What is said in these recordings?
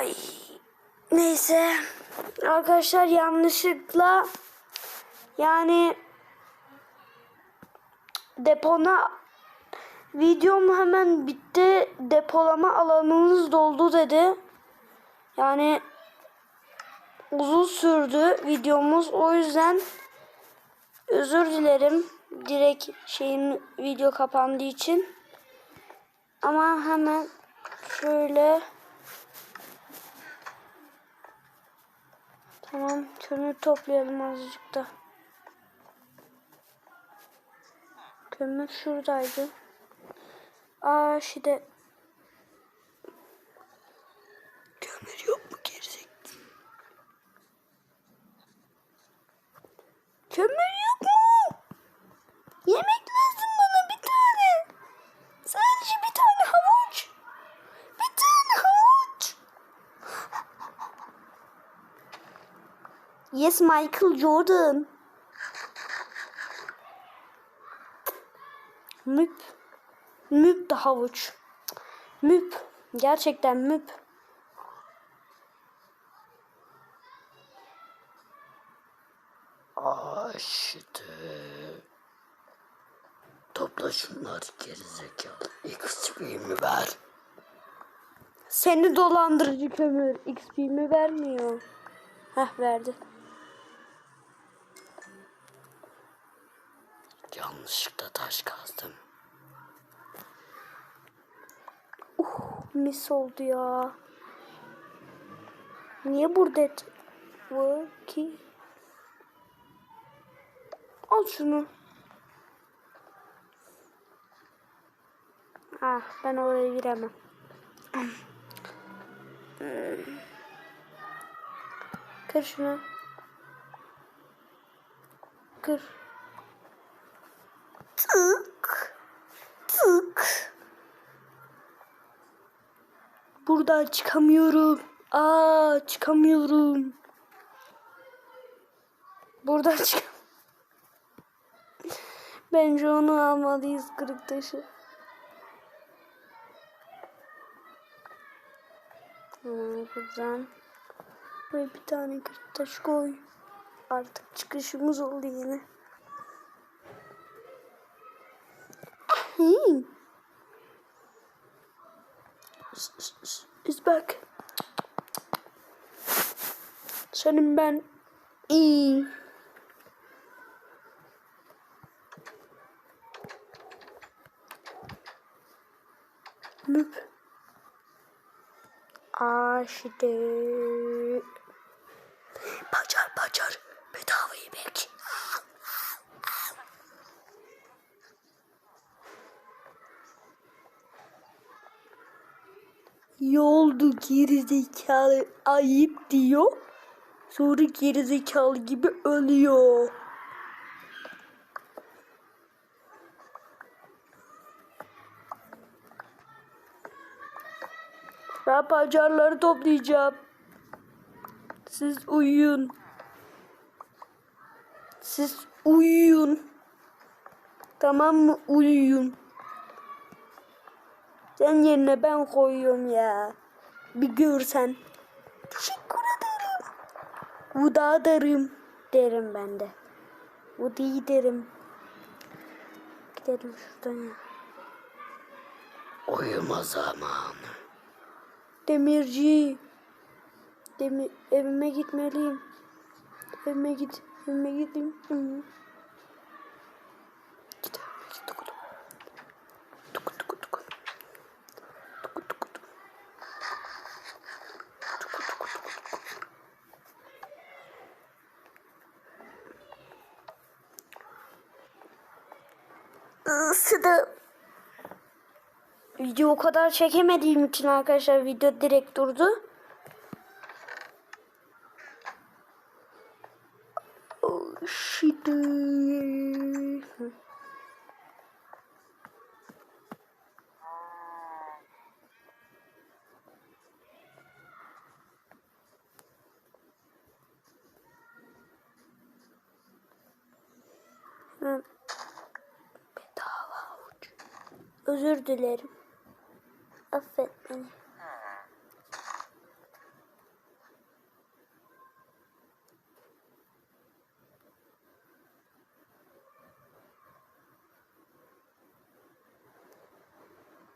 Ay. Neyse. Arkadaşlar yanlışlıkla yani depona videom hemen bitti. Depolama alanınız doldu dedi. Yani uzun sürdü videomuz. O yüzden özür dilerim. Direkt şeyin video kapandığı için. Ama hemen şöyle Tamam kömür toplayalım azıcık da. Kömür şuradaydı. Aa şimdi kömür yok mu gerizek? Kömür yok mu? Yemek lazım bana bir tane. Sadece bir tane havuç. Bir tane havuç. Michael Jordan. Müp. Müp de havuç. Müp. Gerçekten müp. İşte. Topla şunları gerizekalı. XP'mi ver. Seni dolandırıcı kömür. XP'mi vermiyor. Heh verdi. Taş kazdım. Mis oldu ya. Niye burada et var ki? Al şunu. Ah ben oraya giremem. Kır şunu. Kır. Tık. Tık. Buradan çıkamıyorum. Aa çıkamıyorum. Buradan çık. Bence onu almalıyız kırık taşı. Tamam buradan. Buraya bir tane kırık taş koy. Artık çıkışımız oldu yine. Hey. Is back. Senin ben iyi. Müp. Aşide. Yoldu gerizekalı ayıp diyor. Sonra gerizekalı gibi ölüyor. Ben pancarları toplayacağım. Siz uyuyun. Siz uyuyun. Tamam mı? Uyuyun. Sen yerine ben koyuyorum ya. Bir görsen. Teşekkür ederim. Uda derim. Derim ben de. Uda derim. Gidelim şuradan ya. Uyuma zamanı. Demirci. Demir, evime gitmeliyim. Evime git. Evime gideyim. Hı. Git Isıdı. Video o kadar çekemediğim için arkadaşlar video direkt durdu. Özür dilerim. Affet beni.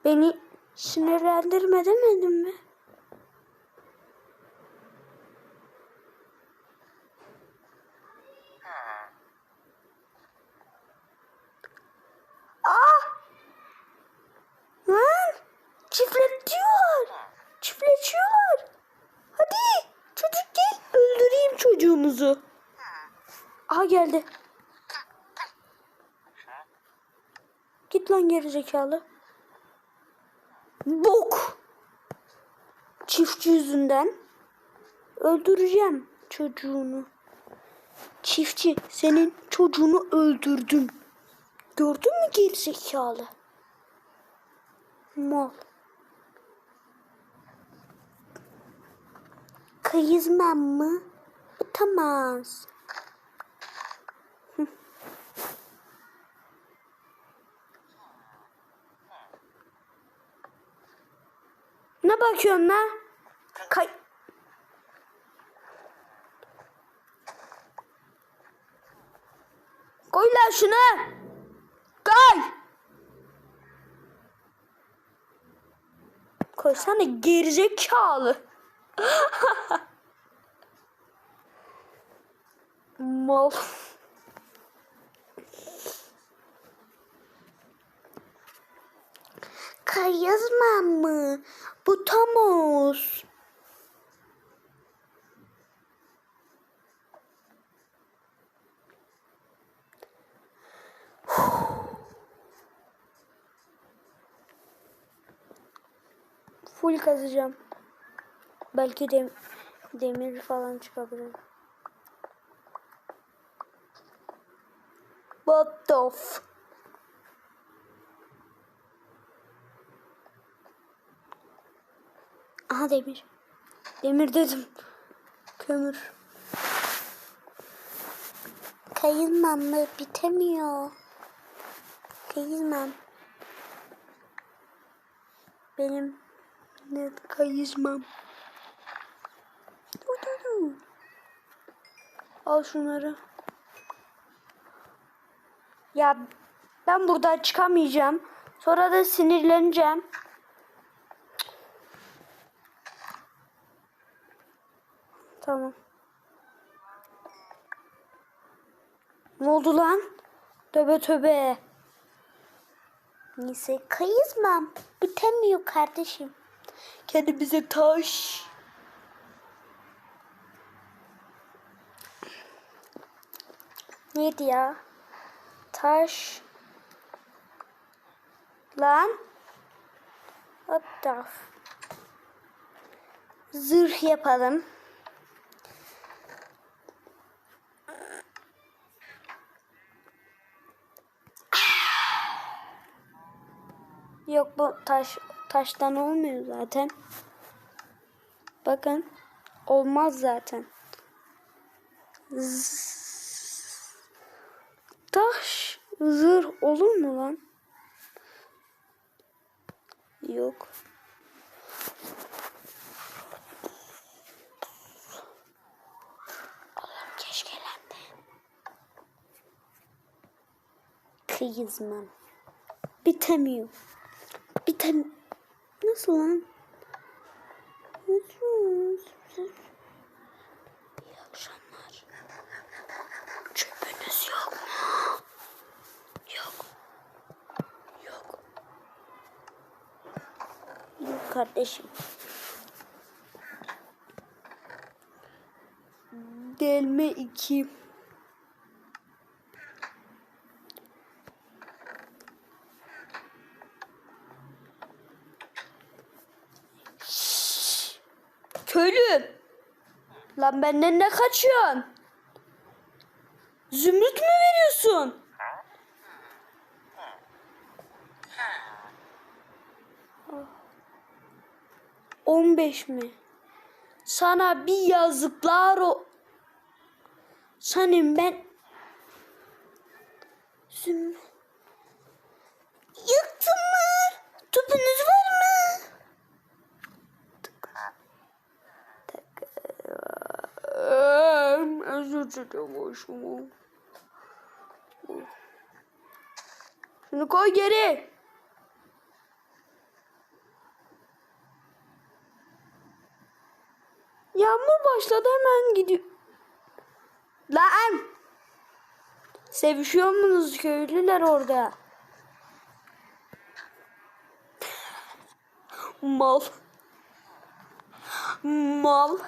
Beni sinirlendirme mi? Gerizekalı. Bok. Çiftçi yüzünden öldüreceğim çocuğunu. Çiftçi senin çocuğunu öldürdüm. Gördün mü gerizekalı? Mal. Kıyızmam mı? Utamaz. Ne bakıyorsun la? Kay... Koy lan şunu. Koy. Koysana gerizekalı. Mal. Kayazmam mı? Bu Thomas. Full kazacağım. Belki dem demir falan çıkabilir. What the f... Aha demir. Demir dedim. Kömür. Kayılmam mı? Bitemiyor. Kayılmam. Benim ne kayızmam. Al şunları. Ya ben buradan çıkamayacağım. Sonra da sinirleneceğim. Tamam. Ne oldu lan? Töbe töbe. Neyse kayızmam. Bitemiyor kardeşim. Kendimize taş. Neydi ya? Taş. Lan. F- Zırh yapalım. Yok bu taş taştan olmuyor zaten. Bakın olmaz zaten. Zzz. Taş zırh olur mu lan? Yok. Oğlum keşke lan de. Kıyızmam. Bitemiyor. Bitem... Nasıl lan? İyi akşamlar. Çöpünüz yok mu? Yok. Yok. Yok kardeşim. Delme 2. Lan benden ne kaçıyorsun? Zümrüt mü veriyorsun? On beş mi? Sana bir yazıklar o. Senin ben... Zümrüt... Yıktın mı? Tüpünüz var Ben özür dilerim hoşuma. Şunu koy geri. Yağmur başladı hemen gidiyor. Lan! Sevişiyor musunuz köylüler orada? Mal. Mal.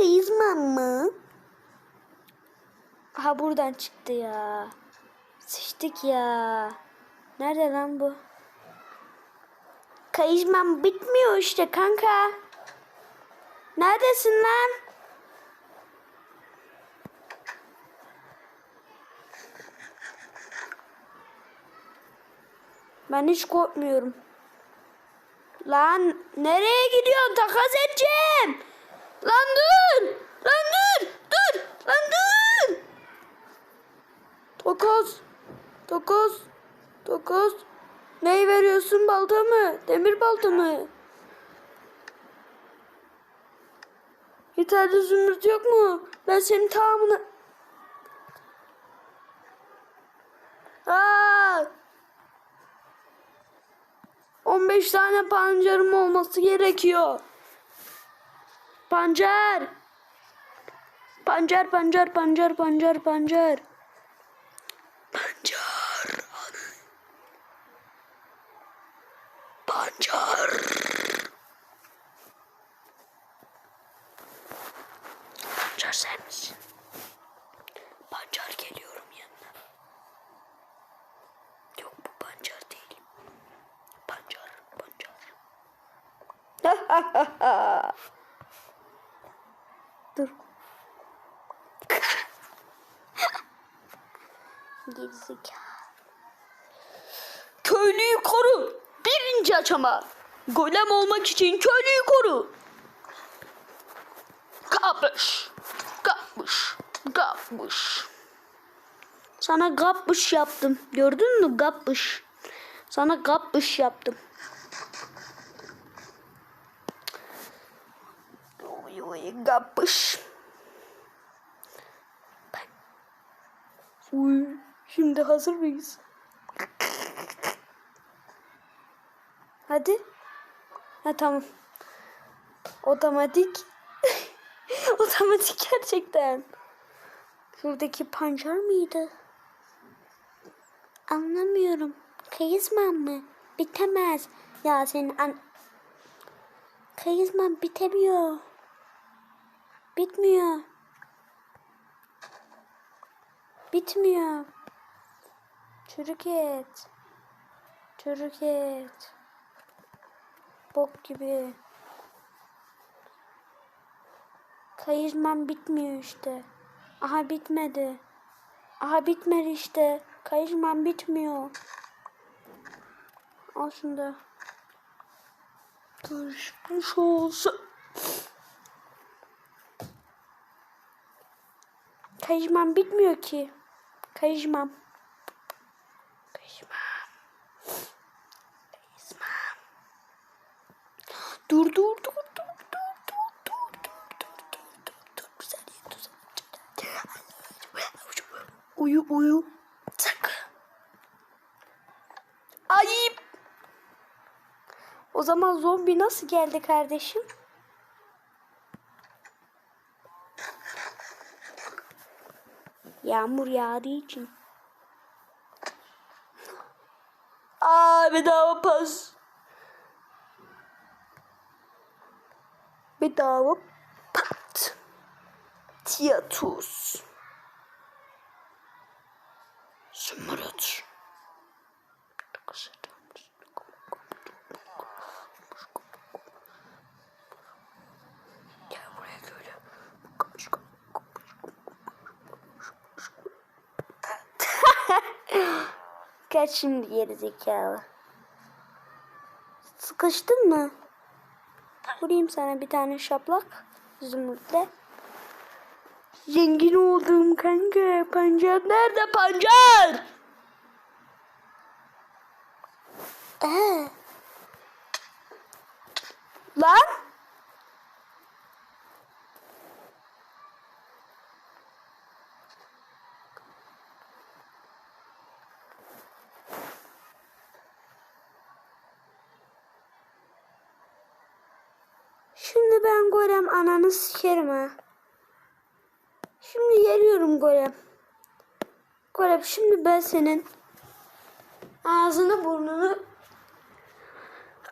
Kızma mı? Ha buradan çıktı ya. Sıçtık ya. Nerede lan bu? Kayışmam bitmiyor işte kanka. Neredesin lan? Ben hiç korkmuyorum. Lan nereye gidiyorsun? Takas edeceğim. Lan dur. Lan dur. Dur. Lan dur. Takas. Takas. Takas. Neyi veriyorsun balta mı? Demir balta mı? Yeterli zümrüt yok mu? Ben senin tamamını... Aa! 15 tane pancarım olması gerekiyor. Pancar. Pancar, pancar, pancar, pancar, pancar. Pancar. Pancar. Pancar sen misin? Pancar geliyorum yanına. Yok bu pancar değil. Pancar, pancar. Dur. Gerizekalı. Köylüyü koru. Birinci aşama. Golem olmak için köylüyü koru. Kapış. Kapış. Kapış. Sana kapış yaptım. Gördün mü kapış. Sana kapış yaptım. Oy oy kapış. Uy, şimdi hazır mıyız? Hadi. Ha tamam. Otomatik. Otomatik gerçekten. Şuradaki pancar mıydı? Anlamıyorum. Kayızman mı? Bitemez. Ya senin an... Kayızman bitemiyor. Bitmiyor. Bitmiyor. Çürük et. Çürük et. Bok gibi. Kayızmam bitmiyor işte. Aha bitmedi. Aha bitmedi işte. Kayızmam bitmiyor. Al şunu da. Düşmüş olsa. Kayızmam bitmiyor ki. Kayızmam. Kayızmam. Kayızmam. Dur dur dur dur dur dur dur dur dur dur dur dur güzel güzel. Uyu uyu. Sakın. Ayıp. O zaman zombi nasıl geldi kardeşim? Yağmur yağdığı için. Aa bedava pas. Bedava pat. Tiyatus. Zümrüt. Kaç şimdi geri zekalı. Sıkıştın mı? Vurayım sana bir tane şaplak. Zümrütle. Zengin oldum kanka. Pancar nerede pancar? Ee. Lan. Ben golem ananı sikerim ha. Şimdi geliyorum golem. Golem şimdi ben senin ağzını burnunu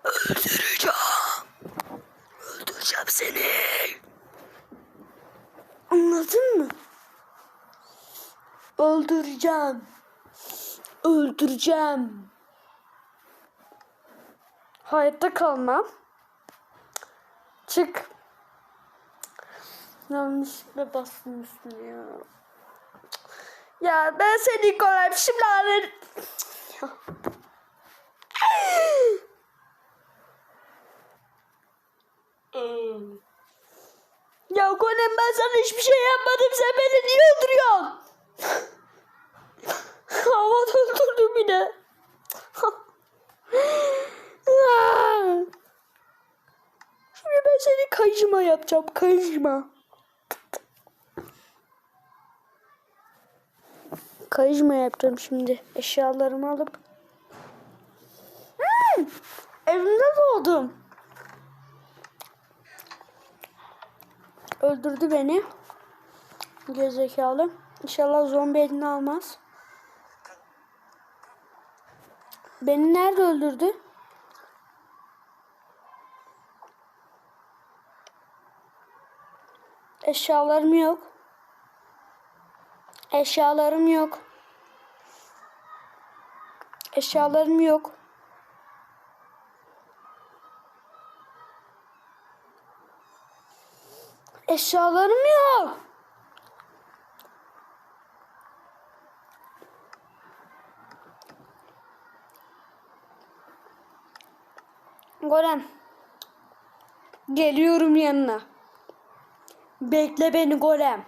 Öldüreceğim. Öldüreceğim seni. anladın mı? Öldüreceğim. Öldüreceğim. Hayatta kalmam. Çık. Yanlışlıkla bastım üstüne ya. Ya ben seni golem şimdi alırım. Ya golem ben sana hiçbir şey yapmadım. Sen beni niye öldürüyorsun? Havada öldürdüm yine. Şimdi ben seni kayışma yapacağım. Kayışma. Kayışma yapacağım şimdi. Eşyalarımı alıp. Hmm, evimde doğdum. Öldürdü beni. Gerizekalı. İnşallah zombi elini almaz. Beni nerede öldürdü? Eşyalarım yok. Eşyalarım yok. Eşyalarım yok. Eşyalarım yok. Golem. Geliyorum yanına. Bekle beni golem.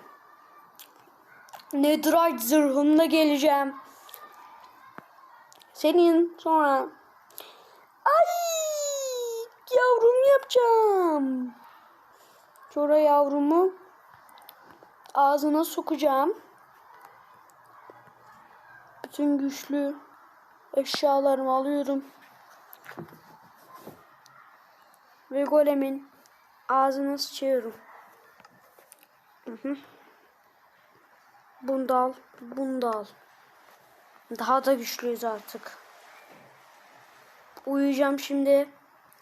Netherite zırhımla geleceğim. Senin sonra. Ay yavrum yapacağım. Sonra yavrumu ağzına sokacağım. Bütün güçlü eşyalarımı alıyorum. Ve golemin ağzına sıçıyorum. Hı hı. Bunu da al, bunu da al. Daha da güçlüyüz artık. Uyuyacağım şimdi.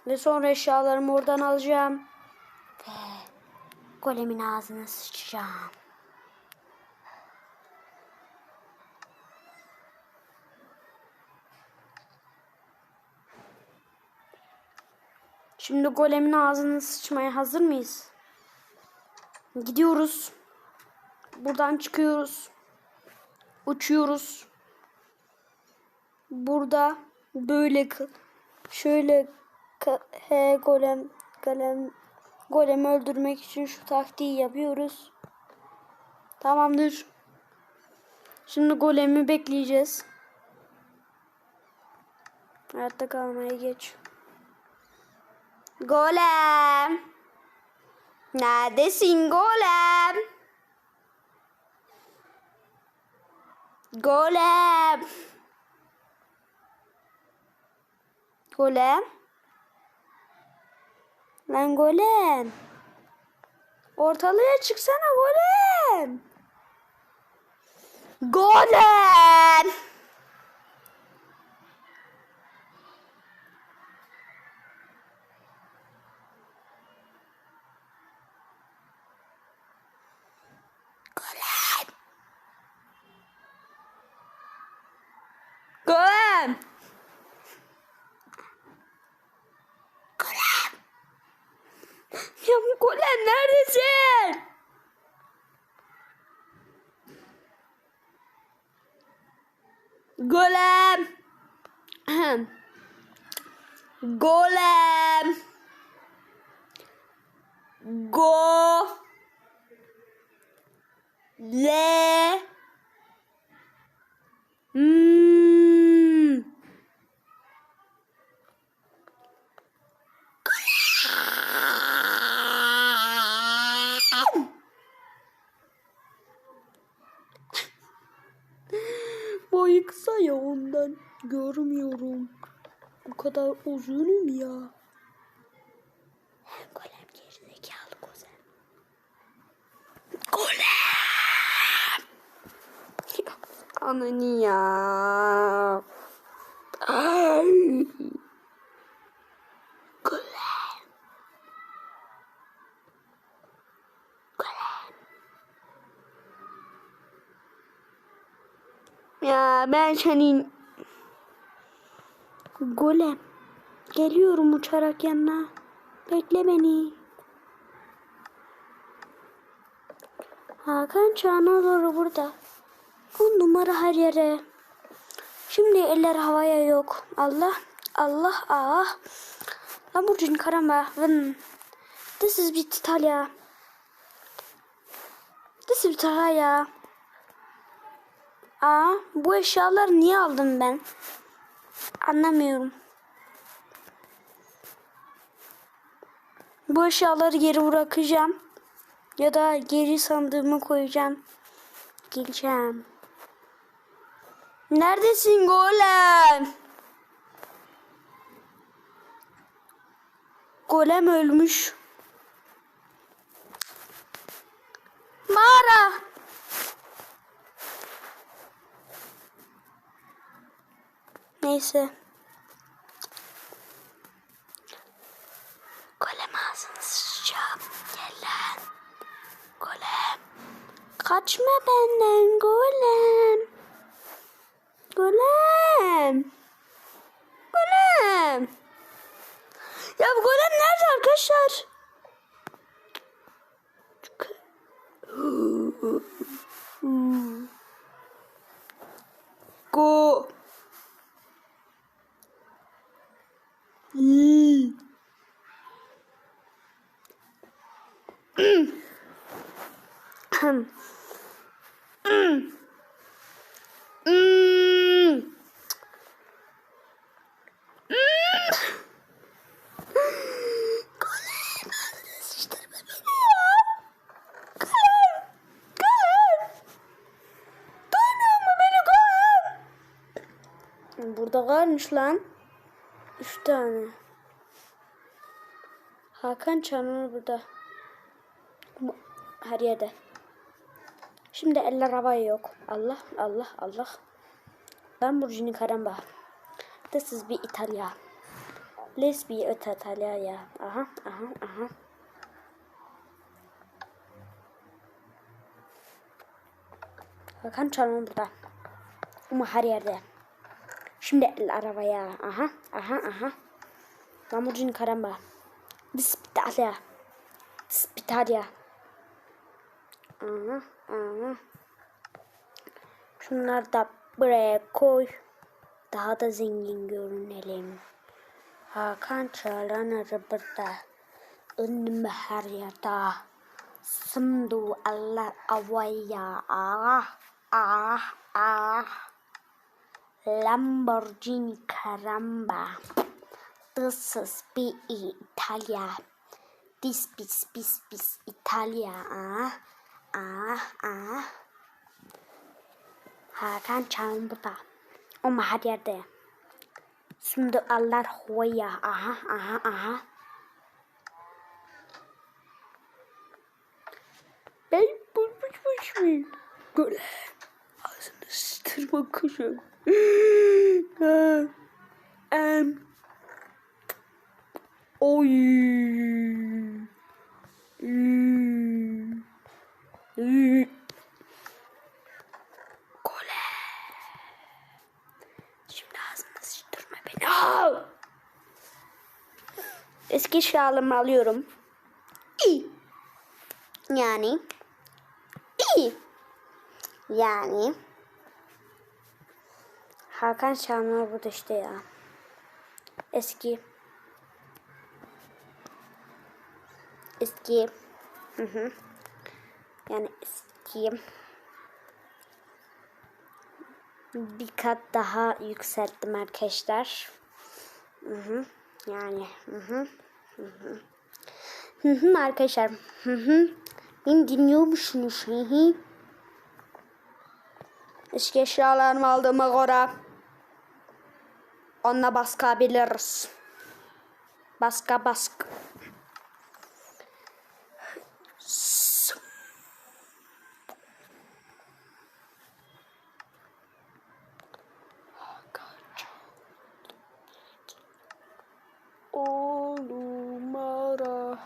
Ve sonra eşyalarımı oradan alacağım. Ve golemin ağzına sıçacağım. Şimdi golemin ağzına sıçmaya hazır mıyız? Gidiyoruz. Buradan çıkıyoruz. Uçuyoruz. Burada böyle şöyle he golem golem golemi öldürmek için şu taktiği yapıyoruz. Tamamdır. Şimdi golemi bekleyeceğiz. Hayatta kalmayı geç. Golem. Neredesin golem? Golem. Golem. Lan golem. Ortalığa çıksana golem. Golem. Golem. Ya golem neredesin? Golem. Golem. Go. Le. Hmm. ya ondan görmüyorum. Bu kadar uzunum ya. Hem golem gerizekalı kuzen. Golem! Ananı ya. Ay. Ben senin Golem. Geliyorum uçarak yanına. Bekle beni. Hakan Çağanoğlu burada. On numara her yere. Şimdi eller havaya yok. Allah, Allah, ah. Lamborghini karamba. Vın. This is Italia. This is Italia. Aa, bu eşyaları niye aldım ben? Anlamıyorum. Bu eşyaları geri bırakacağım. Ya da geri sandığımı koyacağım. Geleceğim. Neredesin golem? Golem ölmüş. Mağara. Neyse. Golem ağzını sıçacağım. Gel lan. Golem. Kaçma benden golem. Golem. Golem. Ya bu golem nerede arkadaşlar? Go. Hmm. Hmm. Golem, ağzına sıçtırma beni ya. Golem, golem. Duymuyor mu beni varmış lan. Üç tane. Hakan Çanır burada. Bu- Her yerde. Şimdi eller havaya yok. Allah Allah Allah. Lamborghini Caramba. This is bir İtalya. Let's be it İtalya ya. Aha aha aha. Hakan Çanır burada. Ama her yerde. Şimdi el arabaya. Aha aha aha. Lamborghini Caramba. This is İtalya. This is İtalya. Aha, aha. Şunları da buraya koy. Daha da zengin görünelim. Hakan Çağlanır burada. Önüm her yerde. Sımdu Allah avaya. Ah, ah, ah. Lamborghini Caramba. This is be Italia. This bis bis bis Italia. Ah, ah, ah. Hakan Çağın burada. Ama her yerde. Şimdi Allah hoya. Aha, aha, aha. Ben bulmuş muyum? Böyle. Ağzını sıtırma kuşum. Em. Oy. Gole. Şimdi ağzını sıçtırma beni. Eski şalımı alıyorum. İyi. Yani. İyi. Yani. Hakan Şanlar burada işte ya. Eski. Eski. Hı hı. Yani eski. Bir kat daha yükselttim arkadaşlar. Hı hı. Yani hı hı. Hı hı. Hı hı arkadaşlar. Hı hı. Beni dinliyor musunuz? Hı hı. Eski eşyalarımı aldığıma göre Onunla baskabiliriz. Baska bask.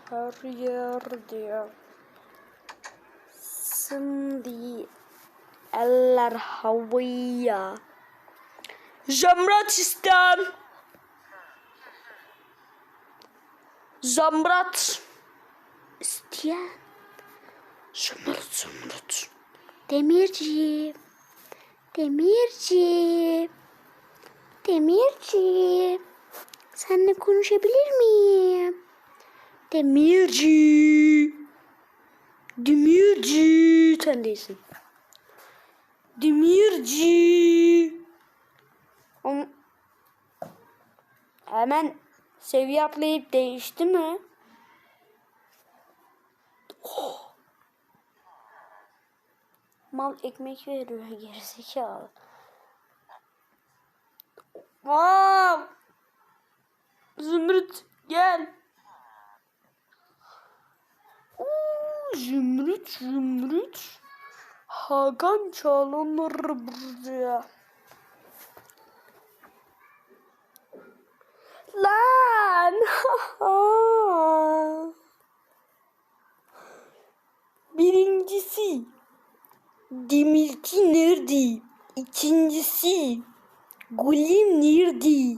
Her yerde Şimdi eller havaya Zamratistan. Zamrat. İsteyen. Zümrüt zümrüt. Demirci. Demirci. Demirci. Seninle konuşabilir miyim? Demirci. Demirci. Sen değilsin. Demirci. Hemen seviye atlayıp değişti mi? Mal ekmek veriyor gerizekalı. Mam. Zümrüt gel. Oo, zümrüt zümrüt. Hakan çalınır buraya. Lan. Birincisi. Demirci nerede? İkincisi. Golem nerede?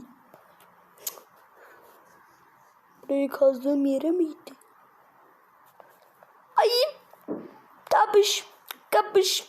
Burayı kazdığım yere miydi? Ay. Kapış. Kapış.